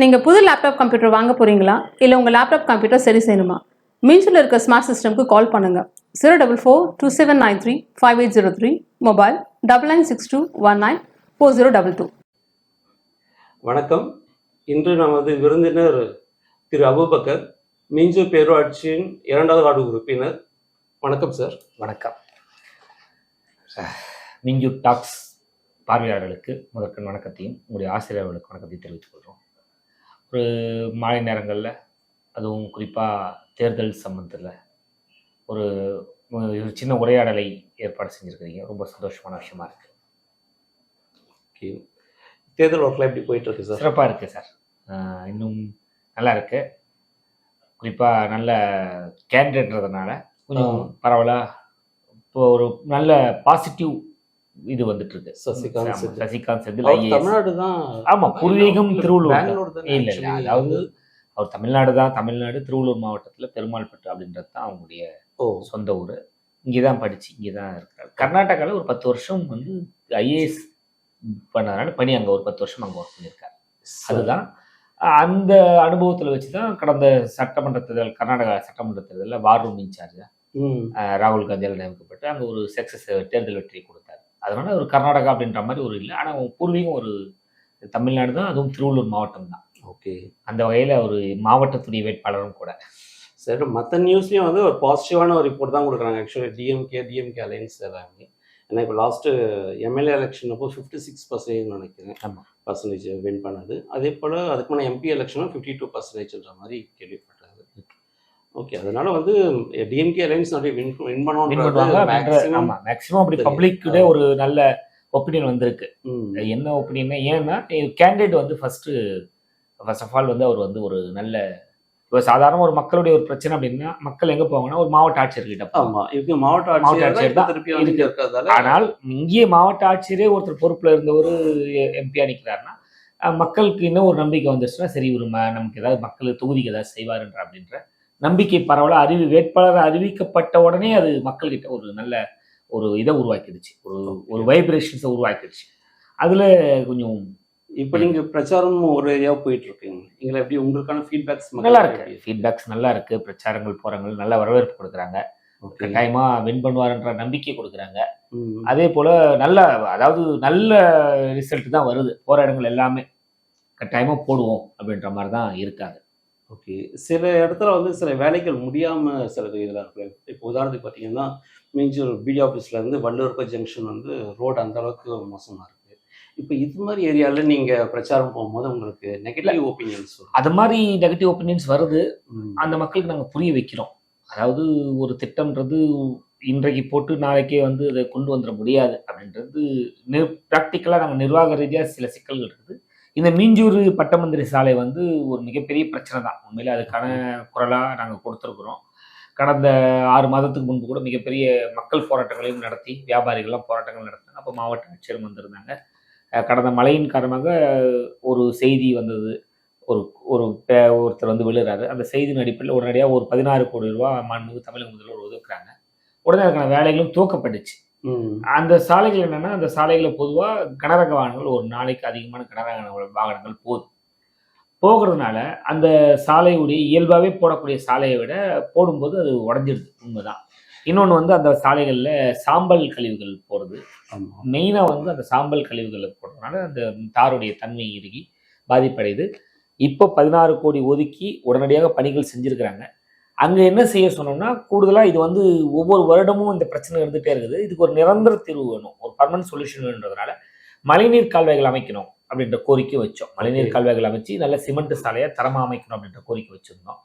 நீங்கள் புது laptop computer வாங்க போகிறீங்களா இல்லை உங்கள் லேப்டாப் கம்ப்யூட்டர் சரி செய்யணுமா? மீன்ஸில் இருக்க ஸ்மார்ட் சிஸ்டம்க்கு கால் பண்ணுங்கள் zero double four two seven nine three five eight zero three mobile double nine six two one nine four zero double two வணக்கம். இன்று நமது விருந்தினர் திரு அபுபக்கர் மீஞ்சு பேரூராட்சியின் இரண்டாவது வார்டு உறுப்பினர். வணக்கம் சார் வணக்கம். மிஞ்சு டாக்ஸ் பார்வையாளர்களுக்கு முதற்கண் வணக்கத்தையும் உங்களுடைய ஆசிரியர்களுக்கு வணக்கத்தையும் தெரிவித்துக் கொள்கிறோம். ஒரு மாலை நேரங்களில் அதுவும் குறிப்பாக தேர்தல் சம்பந்தத்தில் ஒரு ஒரு சின்ன உரையாடலை ஏற்பாடு செஞ்சுருக்கிறீங்க. ரொம்ப சந்தோஷமான விஷயமா இருக்குது ஓகே தேர்தல் ஒர்க்கில் எப்படி போயிட்டு இருக்கு சார்? சிறப்பாக இருக்குது சார். இன்னும் நல்லா இருக்கு. குறிப்பாக நல்ல கேண்டிடேட்ன்றதுனால கொஞ்சம். பரவாயில்ல. இப்போ ஒரு நல்ல பாசிட்டிவ் இது வந்துட்டு இருக்கு சசிகாந்த். சசிகாந்த் செந்தில் தமிழ்நாடு தான் ஆமா பூர்வீகம் திருவள்ளூர் தான். இல்ல இல்ல அதாவது அவர் தமிழ்நாடு தான் தமிழ்நாடு திருவள்ளூர் மாவட்டத்தில் பெருமாள்பட்டு அப்படின்றது தான் அவங்களுடைய சொந்த ஊர். இங்கே தான் படிச்சு இங்கே தான் இருக்கிறார். கர்நாடகாவில் ஒரு பத்து வருஷம் வந்து ஐஏஎஸ் பண்ணதுனால பணி அங்கே ஒரு பத்து வருஷம் அங்கே ஒர்க் பண்ணியிருக்காரு. அதுதான். அந்த அனுபவத்தில் வச்சு தான் கடந்த சட்டமன்ற தேர்தல் கர்நாடகா சட்டமன்ற தேர்தலில் வார் ரூம் இன்சார்ஜ் ம். ராகுல் காந்தியால் நியமிக்கப்பட்டு அங்கே ஒரு சக்ஸஸ் தேர்தல் வெற்றி கொடுத்தாரு அதனால ஒரு கர்நாடகா அப்படின்ற மாதிரி ஒரு இல்லை. ஆனால் பூர்வீகம் ஒரு தமிழ்நாடு தான் அதுவும் திருவள்ளூர் மாவட்டம் தான். ஓகே. அந்த வகையில் ஒரு மாவட்டத்துடைய வேட்பாளரும் கூட. சரி மற்ற நியூஸ்லேயும் வந்து ஒரு பாசிட்டிவான ஒரு ரிப்போர்ட் தான் கொடுக்குறாங்க. ஆக்சுவலி டிஎம்கே டிஎம்கே அலைன்ஸ் எல்லாமே ஏன்னா இப்போ லாஸ்ட்டு எம்எல்ஏ எலெக்ஷன் அப்போ ஃபிஃப்டி சிக்ஸ் பர்சன்டேஜ் நினைக்கிறேன். ஆமா. பர்சன்டேஜ் வின் பண்ணது. அதே போல் அதுக்கு முன்னே எம்பி எலெக்ஷனும் ஃபிஃப்டி டூ பர்சன்டேஜ்ன்ற மாதிரி கேள்விப்பட்டாரு ஓகே அதனால வந்து டிஎம்கே அலைன்ஸ் நிறைய வின் வின் பண்ணுவாங்க ஆமா மேக்ஸிமம் அப்படி தெரியும். பப்ளிக்கிட ஒரு நல்ல ஒப்பீனியன் வந்திருக்கு என்ன ஒப்பீனியன் ஏன்னா கேண்டிடேட் வந்து ஃபர்ஸ்ட் ஃபர்ஸ்ட் ஆஃப் ஆல் வந்து அவர் வந்து ஒரு நல்ல இப்போ சாதாரண ஒரு மக்களுடைய ஒரு பிரச்சனை அப்படின்னா மக்கள் எங்க போவாங்கன்னா ஒரு மாவட்ட ஆட்சியர்கிட்ட போவாங்க. ஆமா இவங்க மாவட்ட மாவட்ட ஆட்சியர் தான். இருக்கிறதால ஆனால் இங்கேயே மாவட்ட ஆட்சியரே ஒருத்தர் பொறுப்புல இருந்த ஒரு எம்பியா நிற்கிறாருன்னா மக்களுக்கு இன்னும் ஒரு நம்பிக்கை வந்துச்சுன்னா சரி ஒரு நமக்கு ஏதாவது மக்கள் தொகுதிக்கு ஏதாவது செய்வாருன்ற அப்படின்ற நம்பிக்கை பரவல அறிவி வேட்பாளர் அறிவிக்கப்பட்ட உடனே அது மக்கள்கிட்ட ஒரு நல்ல ஒரு இதை உருவாக்கிடுச்சு. ஒரு ஒரு வைப்ரேஷன்ஸை உருவாக்கிடுச்சு. அதுல கொஞ்சம் இப்போ நீங்க பிரச்சாரம் ஒரு ஏரியா போயிட்டு இருக்கீங்க நீங்க எப்படி உங்களுக்கான ஃபீட்பேக்ஸ் நல்லா இருக்கு. ஃபீட்பேக்ஸ் நல்லா இருக்கு. பிரச்சாரங்கள் போறவங்க நல்ல வரவேற்பு கொடுக்குறாங்க. கட்டாயமா வின் பண்ணுவாருன்ற நம்பிக்கை கொடுக்குறாங்க. அதே போல நல்ல அதாவது நல்ல ரிசல்ட் தான் வருது. போற இடங்கள் எல்லாமே கட்டாயமா போடுவோம் அப்படின்ற மாதிரி தான் இருக்காங்க. ஓகே. சில இடத்துல வந்து சில வேலைகள் முடியாம சில இதெல்லாம் இருக்கு இப்போ உதாரணத்துக்கு பார்த்தீங்கன்னா மீஞ்சூர் பிடி ஆஃபீஸ்ல இருந்து வள்ளுவர்ப ஜங்ஷன் வந்து ரோடு அந்த அளவுக்கு மோசமா இருக்கு. இப்போ இது மாதிரி ஏரியால நீங்க பிரச்சாரம் போகும்போது உங்களுக்கு நெகட்டிவ் ஒப்பீனியன்ஸ் அது மாதிரி நெகட்டிவ் ஒப்பீனியன்ஸ் வருது. அந்த மக்களுக்கு நாங்கள் புரிய வைக்கிறோம். அதாவது ஒரு திட்டம்ன்றது இன்றைக்கு போட்டு நாளைக்கே வந்து அதை கொண்டு வந்துட முடியாது அப்படின்றது நிர் ப்ராக்டிக்கலாக நாங்கள் நிர்வாக ரீதியாக சில சிக்கல்கள் இருக்குது. இந்த மீஞ்சூர் பட்டமந்திரி சாலை வந்து ஒரு மிகப்பெரிய பிரச்சனை தான். உண்மையில் அதுக்கான குரலாக நாங்கள் கொடுத்துருக்குறோம். கடந்த ஆறு மாதத்துக்கு முன்பு கூட மிகப்பெரிய மக்கள் போராட்டங்களையும் நடத்தி வியாபாரிகள்லாம் போராட்டங்கள் நடத்தினாங்க அப்போ மாவட்ட ஆட்சியரும் வந்திருந்தாங்க. கடந்த மழையின் காரணமாக ஒரு செய்தி வந்தது. ஒரு ஒரு பே- ஒருத்தர் வந்து விழுறாரு. அந்த செய்தியின் அடிப்படையில் உடனடியாக ஒரு பதினாறு கோடி ரூபா மாண்புமிகு தமிழக முதல்வர் ஒதுக்குறாங்க. உடனே அதுக்கான வேலைகளும் தூக்கப்பட்டுச்சு. அந்த சாலைகள் என்னன்னா அந்த சாலைகளை பொதுவாக கனரக வாகனங்கள் ஒரு நாளைக்கு அதிகமான கனரக வாகனங்கள் போகுது போகிறதுனால அந்த சாலையுடைய இயல்பாகவே போடக்கூடிய சாலையை விட போடும்போது அது உடஞ்சிடுது உண்மைதான். இன்னொன்று வந்து அந்த சாலைகளில் சாம்பல் கழிவுகள் போகிறது ஆமா. மெயினாக வந்து அந்த சாம்பல் கழிவுகளை போடுறதுனால அந்த தாருடைய தன்மை இறுகி பாதிப்படையுது. இப்போ பதினாறு கோடி ஒதுக்கி உடனடியாக பணிகள் செஞ்சுருக்கிறாங்க. அங்கே என்ன செய்ய சொன்னோம்னா கூடுதலாக இது வந்து ஒவ்வொரு வருடமும் இந்த பிரச்சனை இருந்துகிட்டே இருக்குது. இதுக்கு ஒரு நிரந்தர தீர்வு வேணும். ஒரு பர்மனன்ட் சொல்யூஷன் வேணுன்றதுனால மழைநீர் கால்வாய்கள் அமைக்கணும் அப்படின்ற கோரிக்கை வச்சோம். மழைநீர். கால்வாய்கள் அமைச்சு நல்ல சிமெண்ட் சாலையை தரமாக அமைக்கணும் அப்படின்ற கோரிக்கை வச்சுருந்தோம்.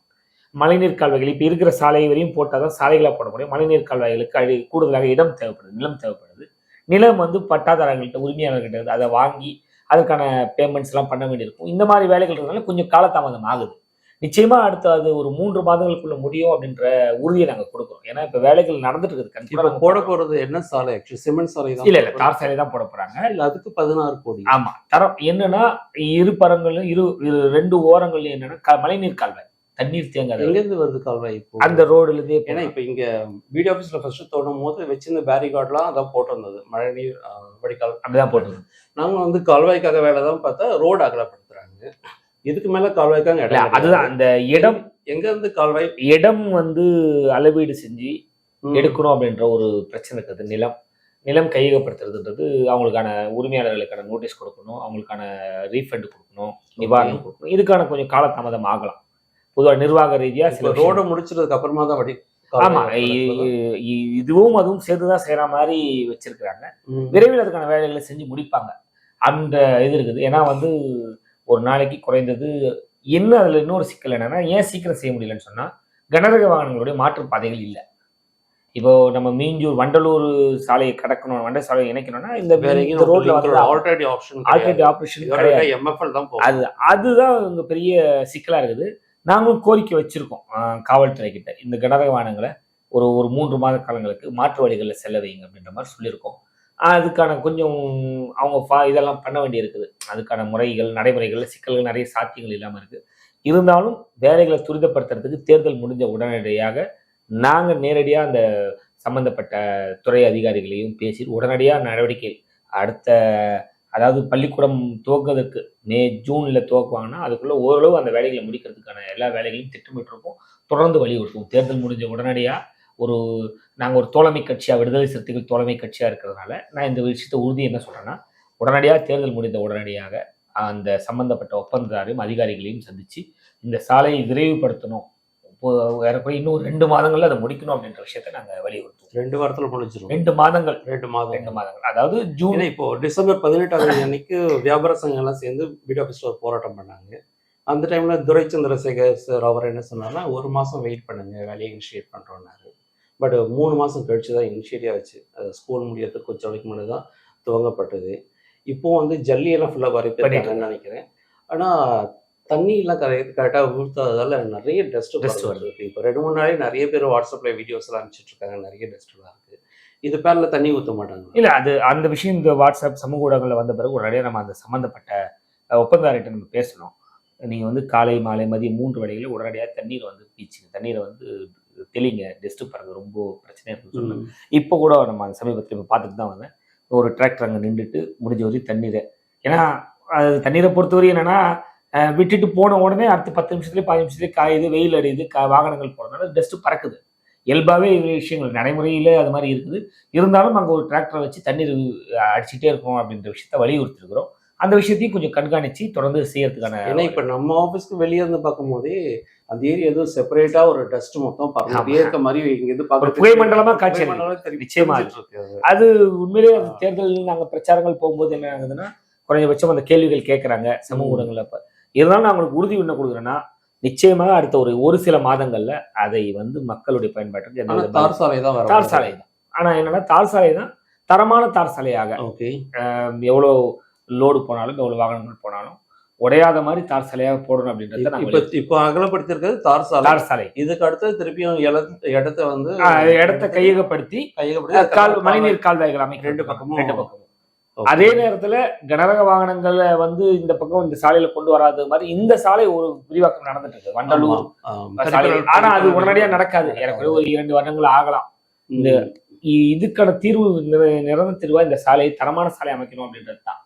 மழைநீர் கால்வாய்கள் இப்போ இருக்கிற சாலை வரையும் போட்டால் தான் சாலைகளாக போட முடியும். மழைநீர் கால்வாய்களுக்கு அடி கூடுதலாக இடம் தேவைப்படுது நிலம் தேவைப்படுது. நிலம் வந்து பட்டாதாரர்கள்ட்ட உரிமையாளர்கிட்ட அதை வாங்கி அதுக்கான பேமெண்ட்ஸ் எல்லாம் பண்ண வேண்டியிருக்கும். இந்த மாதிரி வேலைகள் இருக்கிறதுனால கொஞ்சம் காலதாமதம் ஆகுது. நிச்சயமா அடுத்து அது ஒரு மூன்று மாதங்களுக்குள்ள முடியும் அப்படின்ற உறுதியை நாங்க கொடுக்குறோம். ஏன்னா இப்ப வேலைகள் நடந்துட்டு இருக்குது. இப்போ கண்டிப்பா போட போறது என்ன சாலை? ஆக்சுவலி சிமெண்ட் சாலை தான் இல்ல இல்ல தார் சாலை தான் போட போறாங்க. இல்ல அதுக்கு பதினாறு கோடி. ஆமா. தரம் என்னன்னா இரு பரங்கள்லயும் இரு இரு ரெண்டு ஓரங்கள்லயும் என்னன்னா மழைநீர் கால்வாய். தண்ணீர் தேங்காத எங்க இருந்து வருது கால்வாய் இப்போ? அந்த ரோடுல இருந்தே ஏன்னா இப்போ இங்க பிடி ஆஃபீஸ்ல ஃபர்ஸ்ட் தோடும் போது வச்சிருந்த பேரிகார்ட்லாம் அதான் போட்டிருந்தது. மழைநீர் ஆஹ், வடிகால். அப்படிதான் போட்டுருது நாங்க வந்து கால்வாய்க்காக வேலை தான் பார்த்தா ரோடு அகலப்படுத்துறாங்க. இதுக்கு மேல கால்வாய்க்காங்க இடம் அதுதான் அந்த இடம் எங்க இருந்து கால்வாய் இடம் வந்து அளவீடு செஞ்சு. எடுக்கணும் அப்படின்ற ஒரு பிரச்சனை இருக்குது. நிலம் நிலம் கையகப்படுத்துறதுன்றது அவங்களுக்கான உரிமையாளர்களுக்கான நோட்டீஸ் கொடுக்கணும் அவங்களுக்கான ரீஃபண்ட் கொடுக்கணும் நிவாரணம் கொடுக்கணும். இதுக்கான கொஞ்சம் காலதாமதம் ஆகலாம். பொதுவாக நிர்வாக ரீதியா இப்ப சில ரோட முடிச்சதுக்கு அப்புறமா தான் வடி ஆமா கால்வாய் இ- இ- இதுவும் அதுவும் சேர்த்துதான் செய்யற மாதிரி வச்சிருக்கிறாங்க. விரைவில் அதுக்கான வேலைகளை செஞ்சு முடிப்பாங்க. அந்த இது இருக்குது. ஏன்னா வந்து ஒரு நாளைக்கு குறைந்தது என்ன அதுல இன்னொரு சிக்கல் என்னன்னா ஏன் சீக்கிரம் செய்ய முடியலன்னு சொன்னா கனரக வாகனங்களுடைய மாற்று பாதைகள் இல்லை. இப்போ நம்ம மீஞ்சூர் வண்டலூர் சாலையை கடக்கணும் வண்டல் சாலையை இணைக்கணும்னா இந்த ரோட்ல வந்து already option alternative operation MFL தான் அது அதுதான் இங்க பெரிய சிக்கலா இருக்குது. நாங்களும் கோரிக்கை வச்சிருக்கோம் காவல்துறை கிட்ட இந்த கனரக வாகனங்களை ஒரு ஒரு மூன்று மாத காலங்களுக்கு மாற்று வழிகளில் செல்ல வைங்க அப்படின்ற மாதிரி சொல்லியிருக்கோம். அதுக்கான கொஞ்சம் அவங்க ஃபா- இதெல்லாம் பண்ண வேண்டியிருக்குது. அதுக்கான முறைகள் நடைமுறைகள் சிக்கல்கள் நிறைய சாத்தியங்கள் இல்லாமல் இருக்குது இருந்தாலும் வேலைகளை துரிதப்படுத்துறதுக்கு தேர்தல் முடிஞ்ச உடனடியாக நாங்கள் நேரடியாக அந்த சம்பந்தப்பட்ட துறை அதிகாரிகளையும் பேசி உடனடியாக நடவடிக்கை அடுத்த அதாவது பள்ளிக்கூடம் துவக்குவதற்கு மே ஜூனில் துவக்குவாங்கன்னா அதுக்குள்ளே ஓரளவு அந்த வேலைகளை முடிக்கிறதுக்கான எல்லா வேலைகளையும் திட்டமிட்டிருக்கோம் தொடர்ந்து வலியுறுத்துவோம். தேர்தல் முடிஞ்ச உடனடியாக ஒரு நாங்கள் ஒரு தோழமை கட்சியா விடுதலை சிறுத்தைகள் தோழமை கட்சியா இருக்கிறதுனால நான் இந்த விஷயத்தை உறுதி என்ன சொல்றேன்னா உடனடியாக தேர்தல் முடிந்த உடனடியாக அந்த சம்பந்தப்பட்ட ஒப்பந்ததாரையும் அதிகாரிகளையும் சந்திச்சு இந்த சாலையை விரைவுபடுத்தணும். ஏறக்குறைய இன்னும் ரெண்டு மாதங்கள்ல அதை முடிக்கணும் அப்படின்ற விஷயத்தை நாங்கள் வலியுறுத்துவோம். ரெண்டு வாரத்துல முடிஞ்சிரும். ரெண்டு மாதங்கள். ரெண்டு மாதம் ரெண்டு மாதங்கள். அதாவது ஜூன் இப்போ டிசம்பர் பதினெட்டாம் தேதி அன்னைக்கு வியாபார சங்கம் எல்லாம் சேர்ந்து பிடி ஆஃபீஸில் ஒரு போராட்டம் பண்ணாங்க. அந்த டைம்ல துரை சந்திரசேகர் சார் அவர் என்ன சொன்னார்னா ஒரு மாசம் வெயிட் பண்ணுங்க வேலையை இனிஷியேட் பண்றோம்னாரு. பட் மூணு மாசம் கழிச்சு தான் இனிஷியேட்டே ஆச்சு. அது ஸ்கூல் முடியறதுக்கு கொஞ்சம் நாளைக்கு முன்னாடி தான் துவங்கப்பட்டது. இப்போ வந்து ஜல்லியெல்லாம் ஃபுல்லாக வரைப்பாங்கன்னு நினைக்கிறேன். ஆனா தண்ணி எல்லாம் கரெக்ட் கரெக்டாக ஊற்றாததால நிறைய டஸ்ட் டஸ்ட் வருது. இப்போ ரெண்டு மூணு நாளே நிறைய பேர் வாட்ஸ்அப்ல வீடியோஸ் எல்லாம் அனுப்பிச்சிட்டு இருக்காங்க. நிறைய டஸ்ட்லாம் இருக்கு. இது பேர்ல தண்ணி ஊற்ற மாட்டாங்க இல்ல அது அந்த விஷயம் இந்த வாட்ஸ்அப் சமூக ஊடகங்கள்ல வந்த பிறகு உடனடியாக நம்ம அந்த சம்பந்தப்பட்ட அஹ், ஒப்பந்ததாரிட்ட நம்ம பேசணும். நீங்க வந்து காலை மாலை மதியம் மூன்று வேளைகளில் உடனடியாக தண்ணீரை வந்து பீச்சுங்க. தண்ணீரை வந்து தெளிங்க டெஸ்ட் பாருங்க ரொம்ப பிரச்சனையா இருக்குன்னு சொன்னாங்க இப்போ கூட நம்ம அந்த சமீபத்தில் இப்போ பார்த்துட்டு தான் வந்தேன். ஒரு டிராக்டர் அங்கே நின்றுட்டு முடிஞ்ச வரையும் தண்ணீரை. ஏன்னா அது தண்ணீரை பொறுத்தவரை என்னன்னா விட்டுட்டு போன உடனே அடுத்த பத்து நிமிஷத்துலேயே பதினஞ்சு நிமிஷத்துலேயே காயுது வெயில் அடியுது கா வாகனங்கள் போகிறதுனால டஸ்ட் பறக்குது. இயல்பாகவே விஷயங்கள் நடைமுறையில் அது மாதிரி இருக்குது. இருந்தாலும் அங்கே ஒரு டிராக்டரை வச்சு தண்ணீர் அடிச்சிட்டே இருக்கணும் அப்படின்ற விஷயத்த வலியுறுத்திருக்கிறோம். அந்த விஷயத்தையும் கொஞ்சம் கண்காணிச்சு தொடர்ந்து செய்யறதுக்கான ஏன்னா இப்ப நம்ம ஆபீஸ்க்கு வெளியே இருந்து பார்க்கும்போதே அந்த ஏரியா எதுவும் செப்பரேட்டா ஒரு டஸ்ட் மொத்தம் பறந்துட்டே. இருக்க மாதிரி இங்க ஒரு பார்க்கறதுக்கு புகைமண்டலமா காட்சி நிச்சயமா. அது. உண்மையிலேயே அது தேர்தல் நாங்கள் பிரச்சாரங்கள் போகும்போது என்ன ஆகுதுன்னா குறைஞ்சபட்சம் அந்த கேள்விகள் கேட்குறாங்க சமூக. ஊடகங்கள்ல. இப்போ இருந்தாலும் நான் உங்களுக்கு உறுதி என்ன கொடுக்குறேன்னா நிச்சயமாக அடுத்த ஒரு ஒரு சில மாதங்கள்ல அதை வந்து மக்களுடைய பயன்பாட்டுக்கு தார் சாலை தான் தார் சாலை தான். ஆனா என்னன்னா தார் சாலை தான் தரமான தார் சாலையாக. ஓகே. எவ்வளோ லோடு போனாலும் எவ்வளோ வாகனங்கள் போனாலும் உடையாத மாதிரி தார் சாலையாக போடணும் அப்படின்றத இப்ப இப்ப அகலப்படுத்திருக்கிறது தார் சாலை. தார் சாலை. இதுக்கு அடுத்து திருப்பியும் இடத்த வந்து இடத்தை கையகப்படுத்தி கையகப்படுத்தி கால் மழைநீர் கால்வாய்கள் அமைக்க ரெண்டு பக்கமும். ரெண்டு பக்கமும். அதே நேரத்துல கனரக வாகனங்களை வந்து இந்த பக்கம் இந்த சாலையில கொண்டு வராத மாதிரி இந்த சாலை ஒரு விரிவாக்கம் நடந்துட்டு இருக்கு வண்டலூர் ஆனா அது உடனடியா நடக்காது. ஏறக்குறைய ஒரு இரண்டு வருடங்கள் ஆகலாம். இந்த இதுக்கான தீர்வு நிற- நிரந்தர தீர்வா இந்த சாலை தரமான சாலை அமைக்கணும் அப்படின்றது தான்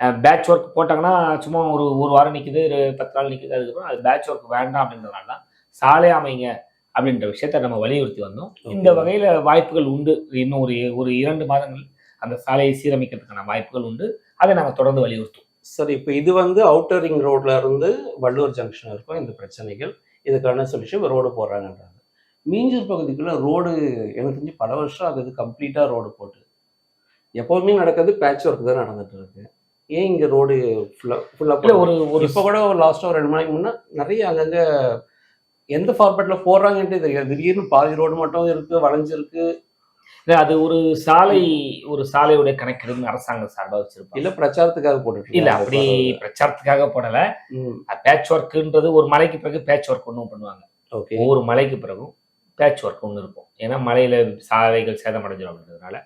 பேட்ச் ஒர்க் போட்டாங்கன்னா சும்மா ஒரு ஒரு வாரம் நிக்குது ஒரு பத்து நாள் நிக்குது அதுக்கப்புறம் அது பேட்ச் ஒர்க் வேண்டாம் அப்படின்றதுனால தான் சாலை அமைங்க அப்படின்ற விஷயத்த நம்ம வலியுறுத்தி வந்தோம். இந்த. வகையில வாய்ப்புகள் உண்டு. இன்னும் ஒரு ஒரு இரண்டு மாதங்கள் அந்த சாலையை சீரமைக்கிறதுக்கான வாய்ப்புகள் உண்டு. அதை நாங்க தொடர்ந்து வலியுறுத்துவோம். சரி இப்போ இது வந்து அவுட்டர் ரிங் ரோட்ல இருந்து வள்ளூர் ஜங்ஷன் இருக்கும் இந்த பிரச்சனைகள் இதுக்கான சொல்யூஷன் ரோடு போடுறாங்கன்றாங்க. மீஞ்சூர் பகுதிக்குள்ள ரோடு எனக்கு தெரிஞ்சு பல வருஷம் ஆகுது கம்ப்ளீட்டா ரோடு போட்டு. எப்பவுமே நடக்கிறது பேட்ச் ஒர்க் தான் நடந்துட்டு இருக்கு. ஏன் இங்க ரோடு ஃபுல்லா ஃபுல்லா இல்ல ஒரு ஒரு இப்போ கூட லாஸ்டா ஒரு ரெண்டு மணிக்கு முன்னா நிறைய அங்கங்க எந்த ஃபார்மேட்ல போடுறாங்கன்றே தெரியாது. திடீர்னு பாதி ரோடு மட்டும் இருக்கு வளைஞ்சிருக்கு. இல்ல, அது ஒரு சாலை ஒரு சாலையுடைய கணக்கெடுன்னு அரசாங்கம் சார்பா வச்சிருப்பாங்க. இல்ல பிரச்சாரத்துக்காக போட்டுட்டு இல்ல. அப்படி பிரச்சாரத்துக்காக போடல. பேட்ச் ஒர்க்குன்றது ஒரு மலைக்கு பிறகு பேட்ச் ஒர்க் ஒன்றும் பண்ணுவாங்க. ஓகே. ஒவ்வொரு மலைக்கு பிறகும் பேட்ச் ஒர்க் ஒன்று இருக்கும். ஏன்னா மலையில சாலைகள் சேதமடைஞ்சிடும் அப்படின்றதுனால.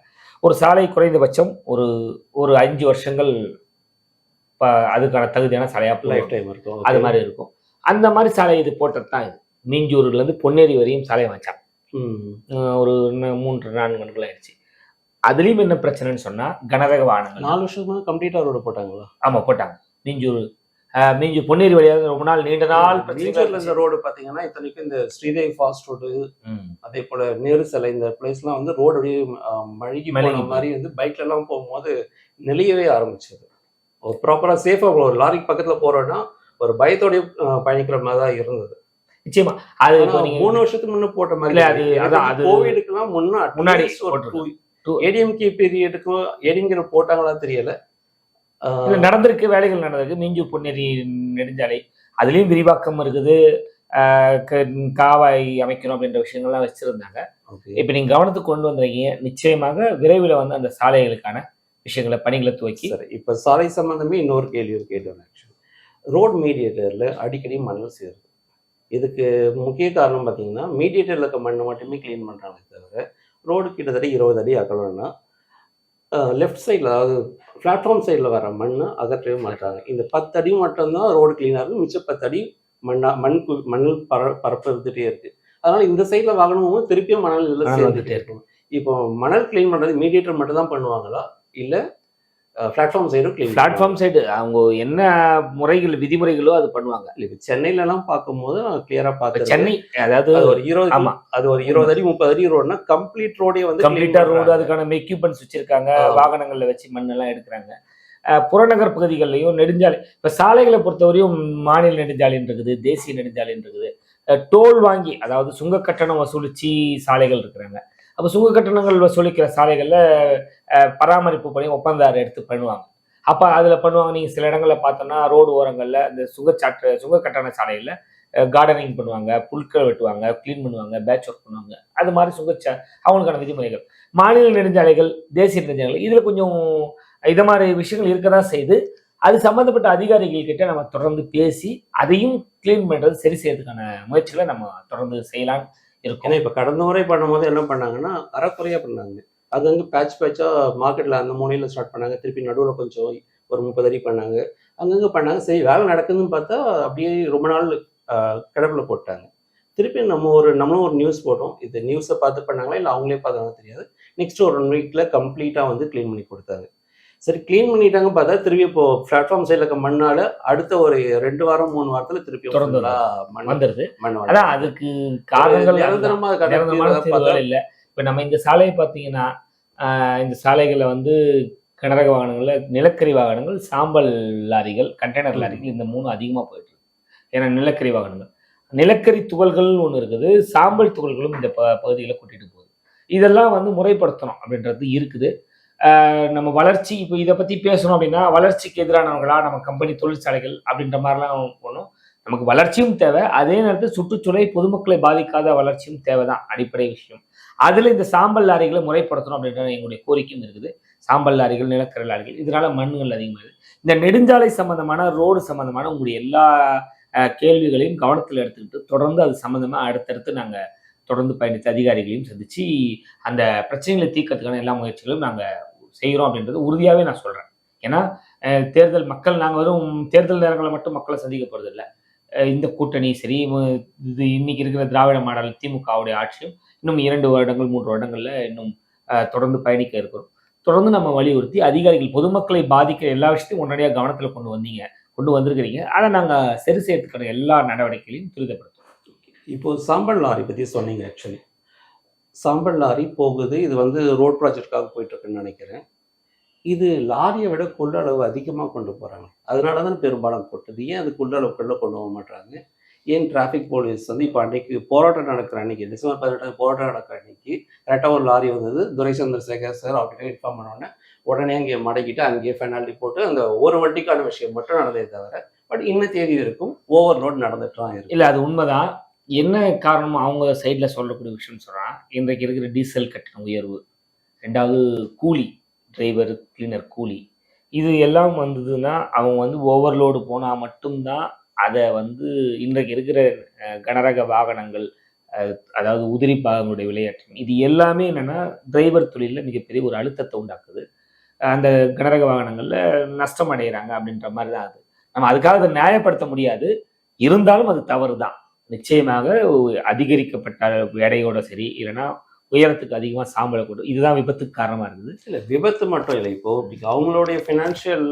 ஒரு சாலை குறைந்தபட்சம் ஒரு ஒரு அஞ்சு வருஷங்கள் ப- அதுக்கான தகுதியான சாலையா லைஃப் டைம் இருக்கும். அது. மாதிரி இருக்கும். அந்த மாதிரி சாலை இது போட்டது தான் இது. மீஞ்சூர்ல இருந்து பொன்னேரி வரையும் சாலை வச்சான் ஒரு மூன்று நான்கு நாட்கள் ஆயிடுச்சு. அதுலயும் என்ன பிரச்சனைன்னு சொன்னா கனரக வாகனங்கள். நாலு வருஷத்துக்கு கம்ப்ளீட்டா ரோடு போட்டாங்களா? ஆமா போட்டாங்க. மீஞ்சூர் அஹ், மீஞ்சி பொன்னேரி வழியாக ரொம்ப நாள் நீண்ட நாள் மீஞ்சூர்ல இந்த. ரோடு பாத்தீங்கன்னா இத்தனைக்கும் இந்த ஸ்ரீதேவி ஃபாஸ்ட் ரோடு. அதே போல நேரு சிலை இந்த பிளேஸ்லாம் வந்து ரோடு அப்படியே மழுகி மழுகி மாதிரி வந்து பைக்ல எல்லாம் போகும்போது நெளியவே ஆரம்பிச்சது. ஒரு ப்ராப்பரா சேஃபா ஒரு லாரிக்கு பக்கத்துல போறோம்னா ஒரு பயத்தோடய பயணிக்கிற மாதிரி தான் இருந்தது. நிச்சயமா. அது மூணு வருஷத்துக்கு முன்ன போட்ட மாதிரி இல்ல, அது- அதான், அது- கோவிடுக்குலாம் முன்ன முன்னாடி ஏடிஎம்கே பீரியடுக்கும் ஏடிஎம்கே போட்டாங்களா தெரியல. நடந்திருக்கு வேலைகள் நடந்திருக்கு. மீஞ்சூர் பொன்னேரி நெடுஞ்சாலை. அதுலயும் விரிவாக்கம் இருக்குது. காவாய் அமைக்கணும் அப்படின்ற விஷயங்கள்லாம் வச்சிருந்தாங்க. இப்ப நீங்க கவனத்துக்கு கொண்டு வந்திருக்கீங்க. நிச்சயமாக விரைவில் வந்து அந்த சாலைகளுக்கான விஷயங்களை பணிகளை துவக்கி சரி இப்ப சாலை சம்பந்தமே இன்னொரு கேள்வி கேள்வி ஆக்சுவலி ரோட் மீடியேட்டர்ல அடிக்கடி மணல் சேருது. இதுக்கு முக்கிய காரணம் பார்த்தீங்கன்னா மீடியேட்டர்ல இருக்க மண்ணை மட்டுமே க்ளீன் பண்றாங்களே தவிர ரோடு கிட்டத்தட்ட இருபது அடி அகலம்னா லெஃப்ட் சைடில் அதாவது பிளாட்ஃபார்ம் சைடில் வர மண்ணை அகற்றவே மாட்டாங்க. இந்த பத்து அடி மட்டும்தான் ரோடு க்ளீனாக இருக்கும் மிச்சம் பத்து அடி மண்ணா மண் மணல் பர பரப்பு இருந்துகிட்டே இருக்கு. அதனால இந்த சைடில் வாகனமும் திருப்பியும் மணல் இதில் வந்துட்டே இருக்கும் இப்போ மணல் க்ளீன் பண்ணுறது மீடியேட்டர் மட்டும் தான் பண்ணுவாங்களா? இல்லை பிளாட்ஃபார்ம் சைடும் க்ளீன் பிளாட்ஃபார்ம் சைடு அவங்க என்ன முறைகள் விதிமுறைகளோ அது பண்ணுவாங்க இப்போ சென்னையில எல்லாம் பார்க்கும்போது கிளியரா இப்ப பார்த்து சென்னை அதாவது அது ஒரு இருபது ஆமா. அது ஒரு இருபது அடி முப்பது அடி ரோடுனா கம்ப்ளீட் ரோடே வந்து கம்ப்ளீட்டா clean ரோடு. அதுக்கான எக்யூப்மெண்ட்ஸ் வச்சிருக்காங்க. வாகனங்கள்ல வச்சு மண்ணெல்லாம் எடுக்கிறாங்க புறநகர் பகுதிகளிலையும் நெடுஞ்சாலை இப்ப சாலைகளை பொறுத்தவரையும் மாநில நெடுஞ்சாலைன்னு இருக்குது தேசிய நெடுஞ்சாலைன்னு இருக்குது டோல் வாங்கி அதாவது சுங்க கட்டணம் வசூலிச்சு சாலைகள் இருக்கிறாங்க அப்போ சுங்க கட்டணங்கள் வசூலிக்கிற சாலைகளில் பராமரிப்பு பணி ஒப்பந்தார் எடுத்து பண்ணுவாங்க. அப்போ அதில் பண்ணுவாங்க. நீங்கள் சில இடங்களில் பார்த்தோன்னா ரோடு ஓரங்களில் இந்த சுங்கச்சாற்று சுங்க கட்டண சாலையில் கார்டனிங் பண்ணுவாங்க புல்கள் வெட்டுவாங்க க்ளீன் பண்ணுவாங்க பேட்ச் ஒர்க் பண்ணுவாங்க. அது மாதிரி சுங்கச்சா அவங்களுக்கான விதிமுறைகள். மாநில நெடுஞ்சாலைகள் தேசிய நெடுஞ்சாலைகள் இதில் கொஞ்சம் இதை மாதிரி விஷயங்கள் இருக்க தான் செய்து அது சம்மந்தப்பட்ட அதிகாரிகள் கிட்ட நம்ம தொடர்ந்து பேசி அதையும் க்ளீன் பண்ணுறது சரி செய்யறதுக்கான முயற்சிகளை நம்ம தொடர்ந்து செய்யலாம். இருக்கும். ஏன்னா இப்ப கடந்த முறை பண்ணும்போது என்ன பண்ணாங்கன்னா அறக்குறையா பண்ணாங்க. அது வந்து பேட்ச் பேட்சா மார்க்கெட்ல அந்த மூலையில ஸ்டார்ட் பண்ணாங்க. திருப்பி நடுவில் கொஞ்சம் ஒரு முப்பது அடி பண்ணாங்க. அங்கங்க பண்ணாங்க. சரி வேலை நடக்குதுன்னு பார்த்தா அப்படியே ரொம்ப நாள் கிடப்பில் கிடப்புல போட்டாங்க. திருப்பி நம்ம ஒரு நம்மளும் ஒரு நியூஸ் போட்டோம் இது நியூஸை பார்த்து பண்ணாங்களா இல்லை அவங்களே பார்த்தாங்க தெரியாது. நெக்ஸ்ட் ஒரு ஒன் வீக்ல கம்ப்ளீட்டா வந்து க்ளீன் பண்ணி கொடுத்தாங்க. சரி க்ளீன் பண்ணிட்டாங்க பார்த்தா திருப்பி இப்போ பிளாட்ஃபார்ம் சைடில் இருக்க மண்ணால அடுத்த ஒரு ரெண்டு வாரம் மூணு வாரத்துல திருப்பி தொடர்ந்து மண் வந்துருது. மண் அதான் அதுக்கு காரணங்கள் அதுதான். நிரந்தரமா கடத்தி நிரந்தரமான வரதை பார்த்தா தீர்வுகள் இல்லை. இப்போ நம்ம இந்த சாலையை பார்த்தீங்கன்னா இந்த சாலைகளை வந்து கனரக வாகனங்கள்ல நிலக்கரி வாகனங்கள் சாம்பல் லாரிகள் கண்டெய்னர். லாரிகள் இந்த மூணு அதிகமாக போயிட்டு இருக்கு. ஏன்னா நிலக்கரி வாகனங்கள். நிலக்கரி துகள்கள் ஒன்று இருக்குது. சாம்பல் துகள்களும் இந்த ப பகுதியில் கூட்டிட்டு போகுது. இதெல்லாம் வந்து முறைப்படுத்தணும் அப்படின்றது இருக்குது. நம்ம வளர்ச்சி இப்போ இதை பற்றி பேசணும் அப்படின்னா வளர்ச்சிக்கு எதிரானவங்களா நம்ம கம்பெனி தொழிற்சாலைகள் அப்படின்ற மாதிரிலாம் போகணும் நமக்கு வளர்ச்சியும் தேவை. அதே நேரத்தில் சுற்றுச்சூழலை பொதுமக்களை பாதிக்காத வளர்ச்சியும் தேவைதான் அடிப்படை விஷயம். அதில் இந்த சாம்பல் லாரிகளை முறைப்படுத்தணும் அப்படின்ற எங்களுடைய கோரிக்கையும் இருக்குது. சாம்பல் லாரிகள் நிலக்கரி லாரிகள் இதனால மண்ணுகள் அதிகமாகுது. இந்த நெடுஞ்சாலை சம்பந்தமான ரோடு சம்பந்தமான உங்களுடைய எல்லா கேள்விகளையும் கவனத்தில் எடுத்துக்கிட்டு தொடர்ந்து அது சம்மந்தமாக அடுத்தடுத்து நாங்கள் தொடர்ந்து பயணித்த அதிகாரிகளையும் சந்தித்து அந்த பிரச்சனைகளை தீர்க்கறதுக்கான எல்லா முயற்சிகளும் நாங்கள் செய்கிறோம் அப்படின்றது உறுதியாகவே நான் சொல்கிறேன் ஏன்னா தேர்தல் மக்கள் நாங்கள் வெறும் தேர்தல் நேரங்களில் மட்டும் மக்களை சந்திக்க இல்லை. இந்த கூட்டணி சரி இது இன்னைக்கு இருக்கிற திராவிட மாடல் திமுகவுடைய ஆட்சியும் இன்னும் இரண்டு வருடங்கள் மூன்று வருடங்களில் இன்னும் தொடர்ந்து பயணிக்க இருக்கிறோம். தொடர்ந்து நம்ம வலியுறுத்தி அதிகாரிகள் பொதுமக்களை பாதிக்கிற எல்லா விஷயத்தையும் உடனடியாக கவனத்தில் கொண்டு வந்தீங்க கொண்டு வந்திருக்கிறீங்க. அதை நாங்கள் சரி செய்யறதுக்கான எல்லா நடவடிக்கைகளையும் துரிதப்படுத்துவோம் இப்போ சாம்பல் லாரி பற்றி சொன்னீங்க ஆக்சுவலி சாம்பல் லாரி போகுது. இது வந்து ரோட் ப்ராஜெக்டுக்காக போயிட்டுருக்குன்னு நினைக்கிறேன். இது லாரியை விட கொள்ளளவு அதிகமாக கொண்டு போகிறாங்க அதனால தான் பெரும்பாலும் கொட்டுது. ஏன் அது கொள்ளளவுக்குள்ளே கொண்டு போக மாட்டாங்க ஏன் டிராஃபிக் போலீஸ் வந்து இப்போ அன்றைக்கு போராட்டம் நடக்கிற அன்றைக்கி டிசம்பர் பதினெட்டு போராட்டம் நடக்கிற அன்னைக்கு கரெக்டாக ஒரு லாரி வந்தது. துரை சந்திரசேகர் சார் அவர்கிட்ட இன்ஃபார்ம் பண்ணோடனே உடனே அங்கே மடக்கிட்டு அங்கேயே பெனால்ட்டி போட்டு அந்த ஒரு வண்டிக்கான விஷயம் மட்டும் நடந்ததே தவிர பட் இன்ன தேதி இருக்கும் ஓவர்லோட் நடந்துட்டு தான் இருக்கு. இல்லை அது உண்மைதான். என்ன காரணம் அவங்க சைடில் சொல்லக்கூடிய விஷயம்னு சொல்கிறான் இன்றைக்கு இருக்கிற டீசல் கட்டண உயர்வு. ரெண்டாவது கூலி டிரைவர் கிளீனர் கூலி. இது எல்லாம் வந்ததுன்னா அவங்க வந்து ஓவர்லோடு போனால் மட்டும்தான் அதை வந்து இன்றைக்கு இருக்கிற கனரக வாகனங்கள் அதாவது உதிரி பாகங்களுடைய விளையாட்டு இது எல்லாமே என்னென்னா டிரைவர் தொழிலில் மிகப்பெரிய ஒரு அழுத்தத்தை உண்டாக்குது. அந்த கனரக வாகனங்களில் நஷ்டம் அடைகிறாங்க அப்படின்ற மாதிரி தான் அது. நம்ம அதுக்காக அதை நியாயப்படுத்த முடியாது. இருந்தாலும் அது தவறு தான் நிச்சயமாக அதிகரிக்கப்பட்ட எடையோட சரி இல்லைன்னா உயரத்துக்கு அதிகமாக சாம்பலை கொண்டு இதுதான் விபத்துக்கு காரணமாக இருக்குது இல்லை விபத்து மட்டும் இல்லை இப்போ இப்படி அவங்களுடைய ஃபினான்ஷியல்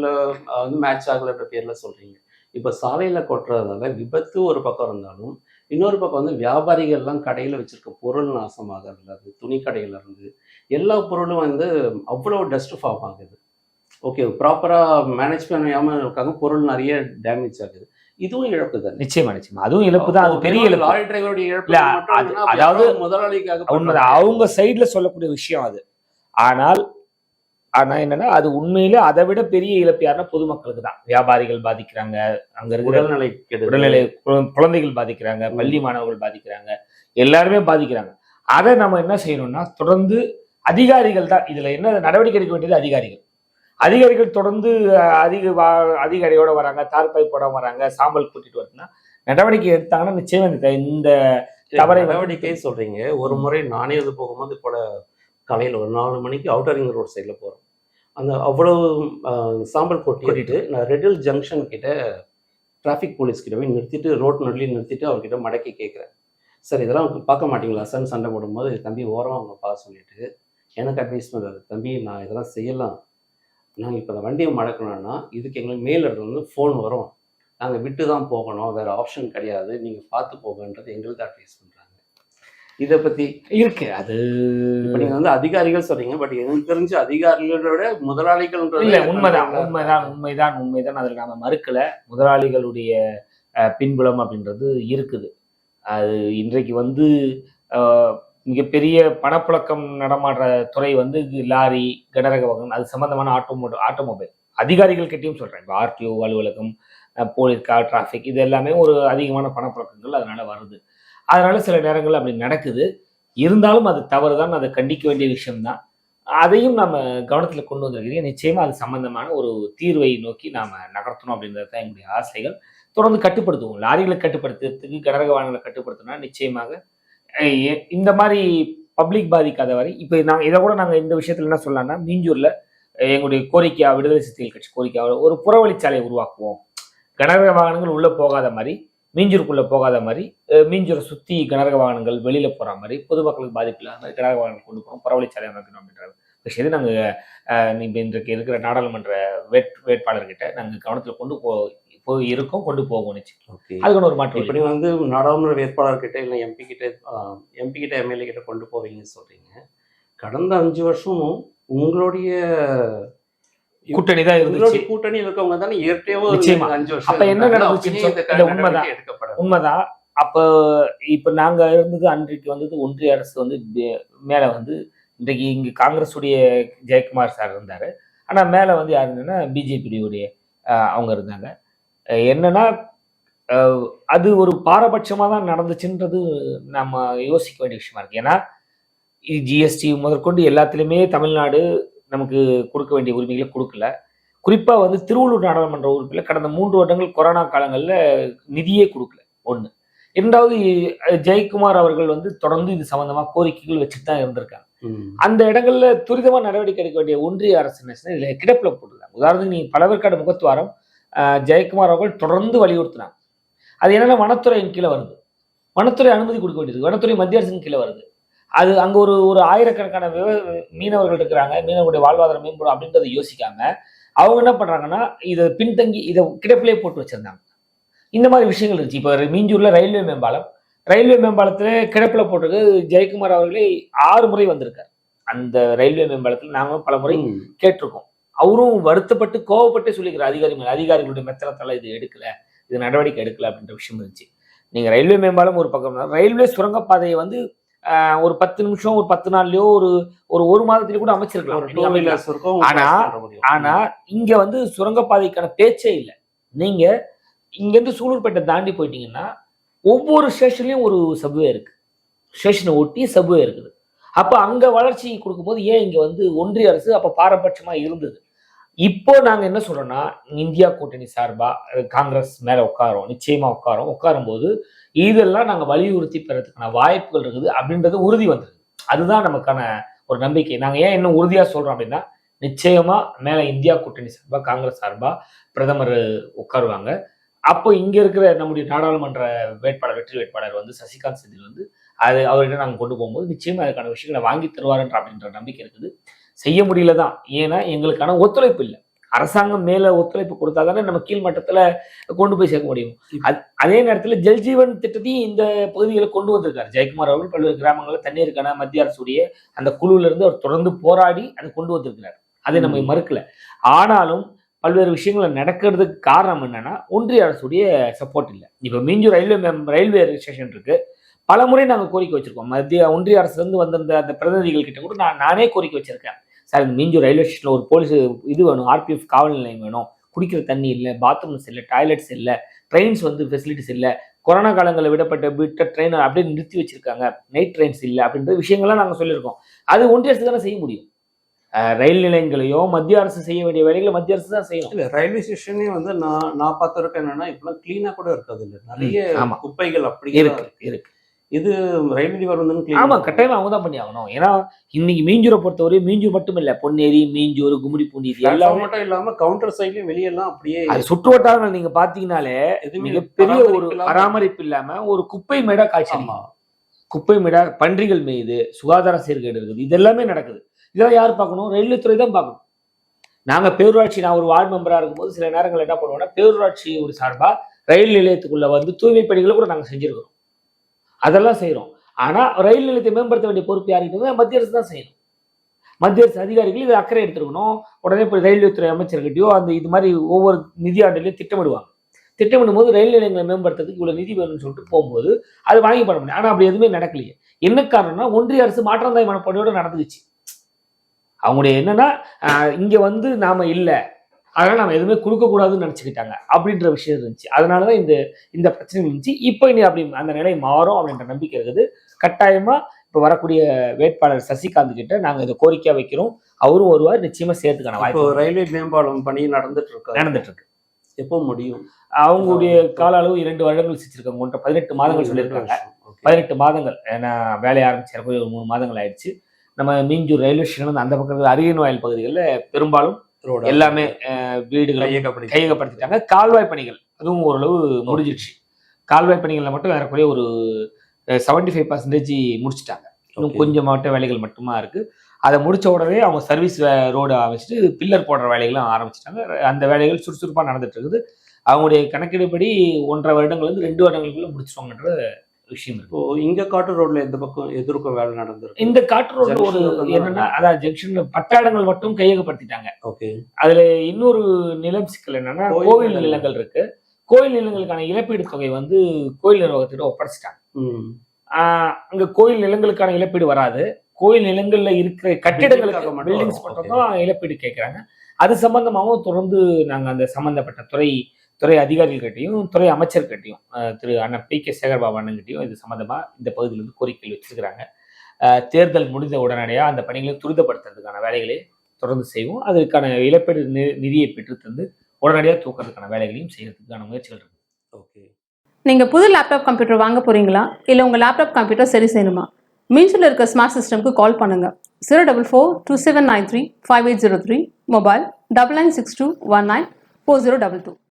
வந்து மேட்ச் ஆகலன்ற பேரில் சொல்கிறீங்க இப்போ சாலையில் கொட்டுறதுனால விபத்து ஒரு பக்கம் இருந்தாலும் இன்னொரு பக்கம் வந்து வியாபாரிகள்லாம் கடையில் வச்சுருக்க பொருள் நாசமாகறதுல துணி கடையிலேருந்து எல்லா பொருளும் வந்து அவ்வளோ டஸ்ட் ஃபார்ம் ஆகுது. ஓகே ப்ராப்பராக மேனேஜ் பண்ணாமல் இருக்காங்க பொருள் நிறைய டேமேஜ் ஆகுது. இதுவும் இழப்பு தானே? நிச்சயமா நிச்சயமா. அதுவும் இழப்பு தான். அது பெரிய இழப்பு. லாரி டிரைவருடைய இழப்பு அதாவது முதலாளிக்காக அவங்க சைடுல சொல்லக்கூடிய விஷயம் அது. ஆனால் ஆனா என்னன்னா அது உண்மையில அதை விட பெரிய இழப்பு யாருன்னா பொதுமக்களுக்கு தான். வியாபாரிகள் பாதிக்கிறாங்க. அங்க இருக்கிற உடல்நிலை உடல்நிலை குழந்தைகள் பாதிக்கிறாங்க. பள்ளி மாணவர்கள் பாதிக்கிறாங்க எல்லாருமே பாதிக்கிறாங்க. அதை நம்ம என்ன செய்யணும்னா தொடர்ந்து அதிகாரிகள் தான். இதுல என்ன நடவடிக்கை எடுக்க வேண்டியது அதிகாரிகள். அதிகாரிகள் தொடர்ந்து அதிக அதிகாரியோட வராங்க தார்பாய் போட வராங்க சாம்பல் கூட்டிட்டு வருதுன்னா நடவடிக்கை எடுத்தாங்கன்னா நிச்சயம் இந்த இந்த தவறை நடவடிக்கை சொல்றீங்க. ஒரு முறை நானே இது போகும்போது கூட காலையில் ஒரு நாலு மணிக்கு அவுட்டர் ரிங் ரோட் சைடில் போகிறோம் அந்த அவ்வளவு ஆஹ், சாம்பல் கொட்டிட்டு நான் ரெடில் ஜங்ஷன் கிட்ட டிராஃபிக் போலீஸ் கிட்ட போய் நிறுத்திட்டு ரோட் நடுவில் நிறுத்திட்டு அவர்கிட்ட மடக்கி கேட்குறேன் சார் இதெல்லாம் பார்க்க மாட்டீங்களா சார்? சண்டை போடும்போது தம்பி ஓரமாக அவங்க பார்க்க சொல்லிட்டு எனக்கு அட்வைஸ் பண்ணுறாரு தம்பி நான் இதெல்லாம் செய்யலாம். நாங்கள் இப்போ இந்த வண்டியை மடக்கணும்னா இதுக்கு எங்களுக்கு மேல இருந்து வந்து ஃபோன் வரும். நாங்கள் விட்டு தான் போகணும். வேறு ஆப்ஷன் கிடையாது. நீங்கள் பார்த்து போகன்றது எங்களுக்கு அட்வைஸ் பண்ணுறாங்க இதை பற்றி இருக்கு. அது இப்போ நீங்கள் வந்து அதிகாரிகள் சொல்றீங்க. பட் எனக்கு தெரிஞ்ச அதிகாரிகளோட முதலாளிகள்ன்றது இல்ல உண்மைதான். உண்மைதான். உண்மைதான். உண்மைதான். அதுல நாம மறுக்கல. முதலாளிகளுடைய பின்புலம் அப்படின்றது இருக்குது. அது இன்றைக்கு வந்து மிகப்பெரிய பணப்புழக்கம் நடமாடுற துறை வந்து லாரி கனரக வாகனம் அது சம்பந்தமான ஆட்டோமோட்டோ ஆட்டோமொபைல். அதிகாரிகள் கிட்டையும் சொல்கிறேன் இப்போ ஆர்டிஓ அலுவலகம் போலீஸ் கார் டிராஃபிக் இது எல்லாமே ஒரு அதிகமான பணப்புழக்கங்கள் அதனால் வருது. அதனால் சில நேரங்கள் அப்படி நடக்குது. இருந்தாலும் அது தவறு தான் அதை கண்டிக்க வேண்டிய விஷயம்தான். அதையும் நம்ம கவனத்தில் கொண்டு வந்திருக்கிறீங்க. நிச்சயமாக அது சம்பந்தமான ஒரு தீர்வை நோக்கி நாம் நகர்த்தணும் அப்படின்றது தான் எங்களுடைய ஆசைகள். தொடர்ந்து கட்டுப்படுத்துவோம். லாரிகளை கட்டுப்படுத்துறதுக்கு கனரக வாகனங்களை கட்டுப்படுத்தினா நிச்சயமாக இந்த மாதிரி பப்ளிக் பாதிக்காத வரை இப்போ நாங்கள் இதை கூட நாங்கள் இந்த விஷயத்தில் என்ன சொல்லலாம்னா மீஞ்சூரில் எங்களுடைய கோரிக்கையா விடுதலை சிறுத்தைகள் கட்சி கோரிக்கையாக ஒரு புறவழிச்சாலை உருவாக்குவோம். கனரக வாகனங்கள் உள்ளே போகாத மாதிரி மீஞ்சூருக்குள்ளே போகாத மாதிரி மீஞ்சூரை சுற்றி கனரக வாகனங்கள் வெளியில் போகிற மாதிரி பொதுமக்களுக்கு பாதிப்பு இல்லாத மாதிரி கனரக வாகனங்கள் கொண்டு போகணும் புறவழிச்சாலை அமைக்கணும் அப்படின்ற விஷயத்தை நாங்கள் இப்போ இன்றைக்கு இருக்கிற நாடாளுமன்ற வேட் வேட்பாளர்கிட்ட நாங்கள் கவனத்தில் கொண்டு போ போய் இருக்கோம் கொண்டு ஓகே. அதுக்கான ஒரு மாற்றம் இப்படி வந்து நாடாளுமன்ற வேட்பாளர் கிட்ட இல்லை எம்பி கிட்ட எம்பி கிட்ட எம்எல்ஏ கிட்ட கொண்டு போவீங்கன்னு சொல்றீங்க. கடந்த அஞ்சு வருஷமும் உங்களுடைய கூட்டணி தான் இருந்துச்சு. கூட்டணியில் இருக்கவங்க தானே ஏற்கனவே. அஞ்சு வருஷம் அப்ப என்ன இல்ல, உண்மைதான். உண்மைதான். அப்போ இப்போ நாங்க இருந்தது அன்றைக்கு வந்தது ஒன்றிய அரசு வந்து மேல வந்து இன்றைக்கு இங்க காங்கிரஸுடைய ஜெயக்குமார் சார் இருந்தாரு. ஆனா மேல வந்து யார் இருந்ததுன்னா பிஜேபியுடைய அவங்க இருந்தாங்க. என்னன்னா அது ஒரு பாரபட்சமாக தான் நடந்துச்சுன்றது நம்ம யோசிக்க வேண்டிய விஷயமா இருக்கு. ஏன்னா ஜிஎஸ்டி முதற்கொண்டு எல்லாத்துலேயுமே தமிழ்நாடு நமக்கு கொடுக்க வேண்டிய உரிமைகளை கொடுக்கல. குறிப்பா வந்து திருவள்ளூர் நாடாளுமன்ற உறுப்பினர் கடந்த மூன்று வருடங்கள் கொரோனா காலங்கள்ல நிதியே கொடுக்கல ஒண்ணு. இரண்டாவது ஜெயக்குமார் அவர்கள் வந்து தொடர்ந்து இது சம்பந்தமா கோரிக்கைகள் வச்சுட்டு தான் இருந்திருக்காங்க. அந்த இடங்கள்ல துரிதமா நடவடிக்கை எடுக்க வேண்டிய ஒன்றிய அரசு என்ன? இதுல கிடப்புல போட்டுருக்காங்க. உதாரணத்துக்கு நீ பலவர்க்காடு முகத்துவாரம் ஜெயக்குமார் அவர்கள் தொடர்ந்து வலியுறுத்தினாங்க அது என்னன்னா வனத்துறையின் கீழே வருது. வனத்துறை அனுமதி கொடுக்க வேண்டியது. வனத்துறை மத்திய அரசின் கீழே வருது. அது அங்க ஒரு ஒரு ஆயிரக்கணக்கான விவ மீனவர்கள் இருக்கிறாங்க. மீனவர்களுடைய வாழ்வாதாரம் மேம்படும் அப்படின்றத யோசிக்காம அவங்க என்ன பண்றாங்கன்னா இதை பின்தங்கி இதை கிடப்பிலே போட்டு வச்சிருந்தாங்க. இந்த மாதிரி விஷயங்கள் இருந்துச்சு. இப்போ மீஞ்சூர்ல ரயில்வே மேம்பாலம். ரயில்வே மேம்பாலத்துல கிடப்பில போட்டிருக்கு. ஜெயக்குமார் அவர்களே ஆறு முறை வந்திருக்கார். அந்த ரயில்வே மேம்பாலத்தில் நாங்களும் பல முறை. கேட்டிருக்கோம். அவரும் வருத்தப்பட்டு கோவப்பட்டே சொல்லிக்கிறார் அதிகாரி மேல அதிகாரிகளுடைய மெத்தனத்தால இது எடுக்கல இது நடவடிக்கை எடுக்கல அப்படின்ற விஷயம் இருந்துச்சு. நீங்க ரயில்வே மேம்பாலம் ஒரு பக்கம் ரயில்வே சுரங்கப்பாதையை வந்து ஒரு பத்து நிமிஷம் ஒரு பத்து நாள்லயோ ஒரு ஒரு ஒரு மாதத்திலயும் கூட அமைச்சிருக்கலாம். ஆனா-. ஆனா இங்க வந்து சுரங்கப்பாதைக்கான பேச்சே இல்லை. நீங்க இங்க இருந்து சூலூர்பேட்டை தாண்டி போயிட்டீங்கன்னா ஒவ்வொரு ஸ்டேஷன்லயும் ஒரு சப்வே இருக்கு. ஸ்டேஷனை ஒட்டி சப்வே இருக்குது. அப்ப அங்க வளர்ச்சி கொடுக்கும்போது ஏன் இங்க வந்து ஒன்றிய அரசு அப்ப பாரபட்சமா இருந்தது? இப்போ நாங்க என்ன சொல்றோம்னா இந்தியா கூட்டணி சார்பா காங்கிரஸ் மேல உட்காரோம் நிச்சயமா உட்காரோம். உட்காரும் போது இதெல்லாம் நாங்க வலியுறுத்தி பெறதுக்கான வாய்ப்புகள் இருக்குது அப்படின்றது உறுதி வந்திருக்கு அதுதான் நமக்கான ஒரு நம்பிக்கை. நாங்க ஏன் இன்னும் உறுதியா சொல்றோம் அப்படின்னா நிச்சயமா மேல இந்தியா கூட்டணி சார்பா காங்கிரஸ் சார்பா பிரதமர் உட்காருவாங்க. அப்போ இங்க இருக்கிற நம்முடைய நாடாளுமன்ற வேட்பாளர் வெற்றி வேட்பாளர் வந்து சசிகாந்த் செந்தில் வந்து அது அவர்கிட்ட நாங்கள் கொண்டு போகும்போது நிச்சயமா அதுக்கான விஷயங்களை வாங்கி தருவாருன்ற அப்படின்ற நம்பிக்கை இருக்குது. செய்ய முடியல தான் ஏன்னா எங்களுக்கான ஒத்துழைப்பு இல்லை. அரசாங்கம் மேல ஒத்துழைப்பு கொடுத்தா தானே நம்ம கீழ்மட்டத்துல கொண்டு போய் சேர்க்க முடியும். அது- அதே நேரத்துல ஜல்ஜீவன் திட்டத்தையும் இந்த பகுதிகளை கொண்டு வந்திருக்காரு. ஜெயக்குமார் அவர்கள் பல்வேறு கிராமங்களில் தண்ணீருக்கான மத்திய அரசுடைய அந்த குழுல இருந்து அவர் தொடர்ந்து போராடி அதை கொண்டு வந்திருக்கிறார். அதை நம்ம. மறுக்கல. ஆனாலும் பல்வேறு விஷயங்கள் நடக்கிறதுக்கு காரணம் என்னன்னா ஒன்றிய அரசுடைய சப்போர்ட் இல்லை. இப்போ மீஞ்சூர் ரயில்வே மெம்- ரயில்வே ஸ்டேஷன் இருக்கு. பல முறை நாங்கள் கோரிக்கை வச்சிருக்கோம். மத்திய ஒன்றிய அரசுல இருந்து வந்திருந்த அந்த பிரதிநிதிகள் கிட்ட கூட நான் நானே கோரிக்கை வச்சிருக்கேன். சார் இந்த மீஞ்சூர் ரயில்வே ஸ்டேஷன்ல ஒரு போலீஸ் இது வேணும் ஆர்பிஎஃப் காவல் நிலையம் வேணும். குடிக்கிற தண்ணி இல்லை பாத்ரூம்ஸ் இல்லை டாய்லெட்ஸ் இல்லை ட்ரெயின்ஸ் வந்து ஃபெசிலிட்டிஸ் இல்லை கொரோனா காலங்களில் விடப்பட்ட விட்ட ட்ரெயின் அப்படியே நிறுத்தி வச்சிருக்காங்க. நைட் ட்ரெயின்ஸ் இல்லை அப்படின்ற விஷயங்கள்லாம் நாங்கள் சொல்லியிருக்கோம். அது ஒன்றிய அரசு தானே செய்ய முடியும். ரயில் நிலையங்களையோ மத்திய அரசு செய்ய வேண்டிய வேலைகளை மத்திய அரசு தான் செய்யணும். இல்ல ரயில்வே ஸ்டேஷனே வந்து நான் நான் பார்த்த வரைக்கும் என்னன்னா இப்பெல்லாம் கிளீனா கூட இருக்காது இல்ல நிறைய. குப்பைகள் அப்படியே இருக்கு இருக்கு. இது ரயில்வே டிபார்ட்மெண்ட் வந்து ஆமா clean கட்டாயமா அவங்க தான் பண்ணி ஆகணும். ஏன்னா இன்னைக்கு மீஞ்சூரை பொறுத்தவரை மீஞ்சூர் மட்டும் இல்ல பொன்னேரி மீஞ்சூர் இது Platform எல்லாமே மட்டும் இல்லாம கவுண்டர் சைட்லயும் வெளியெல்லாம் அப்படியே அது சுற்று வட்டாரங்கள் நீங்க பாத்தீங்கன்னாலே எதுவுமே மிகப்பெரிய ஒரு பராமரிப்பு இல்லாம- ஒரு குப்பை மேடா காட்சி ஆமா. குப்பை மேடா பன்றிகள் மேயுது சுகாதார சீர்கேடு இருக்குது இது எல்லாமே நடக்குது. இதெல்லாம் யார் பார்க்கணும்? ரயில்வே துறை தான் பார்க்கணும். நாங்க பேரூராட்சி நான் ஒரு வார்டு மெம்பரா இருக்கும்போது சில நேரங்கள் என்ன பண்ணுவோம்னா பேரூராட்சி ஒரு சார்பா ரயில் நிலையத்துக்குள்ள வந்து தூய்மை பணிகளை கூட நாங்க செஞ்சிருக்கிறோம். அதெல்லாம் செய்கிறோம் ஆனால் ரயில் நிலையத்தை மேம்படுத்த வேண்டிய பொறுப்பு யாருக்கிட்ட மத்திய அரசு தான் செய்யணும். மத்திய அரசு அதிகாரிகள் இது அக்கறை எடுத்துருக்கணும். உடனே இப்போ ரயில்வே துறை அமைச்சர்கிட்டயோ அந்த இது மாதிரி ஒவ்வொரு நிதியாண்டுலையும் திட்டமிடுவாங்க. திட்டமிடும் போது ரயில் நிலையங்களை மேம்படுத்துறதுக்கு இவ்வளோ நிதி வேணும்னு சொல்லிட்டு போகும்போது அது வாங்கி பண்ண முடியும். ஆனால் அப்படி எதுவுமே நடக்கலையே. என்ன காரணம்னா ஒன்றிய அரசு மாற்றந்தாய் மனப்பாடையோட நடந்துச்சு அவங்களுடைய என்னன்னா இங்கே வந்து நாம இல்லை. அதனால நம்ம எதுவுமே கொடுக்க கூடாதுன்னு நினைச்சுக்கிட்டாங்க அப்படின்ற விஷயம் இருந்துச்சு. அதனாலதான் இந்த இந்த பிரச்சனை இருந்துச்சு. இப்போ இனி அப்படி அந்த நிலை மாறும் அப்படின்ற நம்பிக்கை இருக்குது. கட்டாயமா இப்ப வரக்கூடிய வேட்பாளர் சசிகாந்த் கிட்ட நாங்க இதை கோரிக்கையா வைக்கிறோம். அவரும் வருவார். நிச்சயமா சேர்த்துக்கான இப்போ வாய்ப்பு ரயில்வே மேம்பாலம் பணி நடந்துட்டு இருக்கு நடந்துட்டு இருக்கு எப்போ முடியும்? அவங்களுடைய கால அளவு இரண்டு வருடங்கள் வச்சிருக்காங்க பதினெட்டு மாதங்கள் சொல்லியிருக்காங்க. பதினெட்டு மாதங்கள். ஏன்னா வேலையை ஆரம்பிச்சு ஒரு மூணு மாதங்கள் ஆயிடுச்சு. நம்ம மீஞ்சூர் ரயில்வே ஸ்டேஷன் அந்த பக்கத்தில் அரியன் வாயில் பகுதிகளில் பெரும்பாலும் எல்லாமே வீடுகளை கையகப்படுத்தி கையகப்படுத்திட்டாங்க. கால்வாய் பணிகள் அதுவும் ஓரளவு முடிஞ்சிடுச்சு. கால்வாய் பணிகளில் மட்டும் ஏறக்குறைய ஒரு செவன்டி ஃபைவ் பர்சன்டேஜ் முடிச்சிட்டாங்க. இன்னும். கொஞ்சம் மாவட்ட வேலைகள் மட்டுமா இருக்கு. அதை முடிச்ச உடனே அவங்க சர்வீஸ் ரோடு ஆரம்பிச்சுட்டு பில்லர் போடுற வேலைகளும் ஆரம்பிச்சிட்டாங்க. அந்த வேலைகள் சுறுசுறுப்பாக நடந்துட்டு இருக்குது. அவங்களுடைய கணக்கீடுபடி ஒன்றரை வருடங்கள் வந்து ரெண்டு வருடங்களுக்குள்ள முடிச்சிருவாங்கன்ற விஷயம் இப்போ இங்க காட்டு ரோட்ல எந்த பக்கம் எதிர்க்கும் வேலை நடந்திருக்கு? இந்த காற்று ரோட்ல ஒரு என்னன்னா அதான் ஜங்ஷன்ல பட்டாடங்கள் மட்டும் கையகப்படுத்திட்டாங்க. ஓகே. அதுல இன்னொரு நிலம் சிக்கல் என்னன்னா கோயில் கோவில் நிலங்கள். இருக்கு. கோயில் நிலங்களுக்கான இழப்பீடு தொகை வந்து கோயில் நிர்வாகத்திட்ட ஒப்படைச்சிட்டாங்க. அங்க கோயில் நிலங்களுக்கான இழப்பீடு வராது. கோயில் நிலங்கள்ல இருக்கிற கட்டிடங்களுக்கு Building-க்காக மட்டும் பில்டிங்ஸ். மட்டும் தான் இழப்பீடு கேட்கறாங்க அது சம்பந்தமாகவும் தொடர்ந்து நாங்க அந்த சம்பந்தப்பட்ட துறை துறை அதிகாரிகள்கிட்டையும் துறை அமைச்சர்கிட்டையும் திரு அண்ணன் பி. கே. சேகர்பாபு அண்ணன்கிட்டையும் இது சம்பந்தமா இந்த பகுதியிலிருந்து கோரிக்கை வச்சிருக்கிறாங்க. தேர்தல் முடிந்த உடனடியா அந்த பணிகளை துரிதப்படுத்துறதுக்கான வேலைகளை தொடர்ந்து செய்வோம். அதற்கான இழப்பீடு நி- நிதியை பெற்று தந்து உடனடியாக தூக்கிறதுக்கான வேலைகளையும் செய்யறதுக்கான முயற்சிகள் இருக்கு. ஓகே. நீங்கள் புது லேப்டாப் கம்ப்யூட்டர் வாங்க போறீங்களா? இல்லை உங்கள் லேப்டாப் கம்ப்யூட்டர் சரி செய்யணுமா? மீன்ஸில் இருக்க ஸ்மார்ட் சிஸ்டம்க்கு கால் பண்ணுங்கள் zero double four two seven nine three five eight zero three mobile double nine six two one nine four zero double two